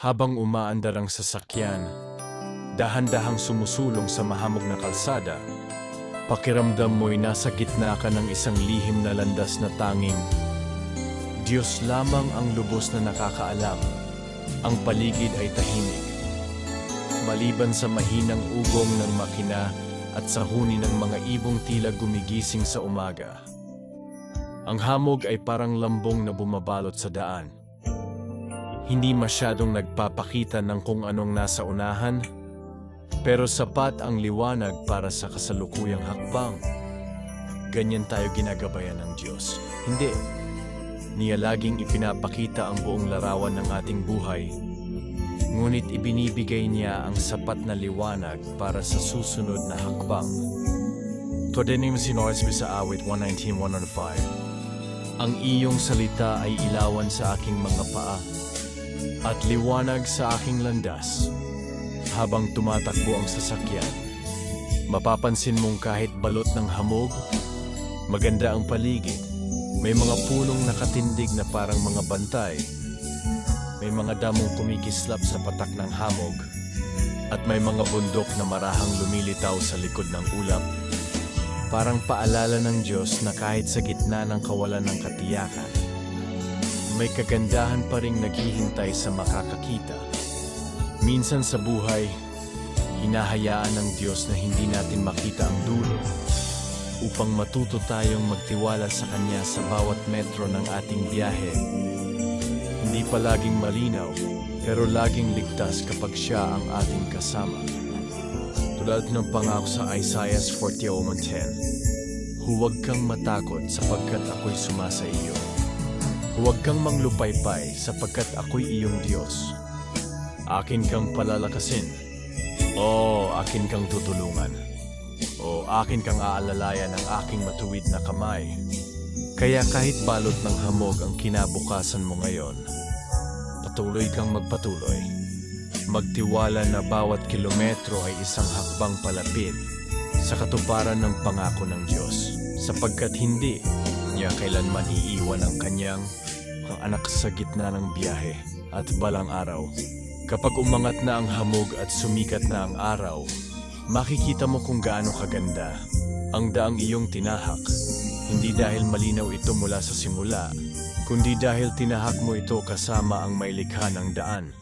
Habang umaandar ang sasakyan, dahan-dahang sumusulong sa mahamog na kalsada, pakiramdam mo'y nasa gitna ka ng isang lihim na landas na tanging Diyos lamang ang lubos na nakakaalam. Ang paligid ay tahimik. Maliban sa mahinang ugong ng makina at sa huni ng mga ibong tila gumigising sa umaga. Ang hamog ay parang lambong na bumabalot sa daan. Hindi masyadong nagpapakita ng kung anong nasa unahan, pero sapat ang liwanag para sa kasalukuyang hakbang. Ganyan tayo ginagabayan ng Diyos. Hindi. Niya laging ipinapakita ang buong larawan ng ating buhay. Ngunit ibinibigay niya ang sapat na liwanag para sa susunod na hakbang. Tuwadenim sinoras sa awit 119.105 Ang iyong salita ay ilawan sa aking mga paa at liwanag sa aking landas habang tumatakbo ang sasakyan. Mapapansin mong kahit balot ng hamog, maganda ang paligid. May mga punong nakatindig na parang mga bantay. May mga damong kumikislap sa patak ng hamog. At may mga bundok na marahang lumilitaw sa likod ng ulap. Parang paalala ng Diyos na kahit sa gitna ng kawalan ng katiyakan, may kagandahan pa ring naghihintay sa makakakita. Minsan sa buhay, hinahayaan ng Diyos na hindi natin makita ang dulo upang matuto tayong magtiwala sa Kanya sa bawat metro ng ating biyahe. Hindi palaging malinaw, pero laging ligtas kapag Siya ang ating kasama. Tulad ng pangako sa Isaiah 40:10, Huwag kang matakot sapagkat ako'y sumasa iyo. Huwag kang manglupaypay sapagkat ako'y iyong Diyos. Akin kang palalakasin. O akin kang tutulungan. O akin kang aalalayan ng aking matuwid na kamay. Kaya kahit balot ng hamog ang kinabukasan mo ngayon, patuloy kang magpatuloy. Magtiwala na bawat kilometro ay isang hakbang palapit sa katuparan ng pangako ng Diyos. Sapagkat hindi niya kailanman iiwan ang kanyang ang anak sa gitna ng biyahe at balang araw. Kapag umangat na ang hamog at sumikat na ang araw, makikita mo kung gaano kaganda ang daang iyong tinahak. Hindi dahil malinaw ito mula sa simula, kundi dahil tinahak mo ito kasama ang mailikha ng daan.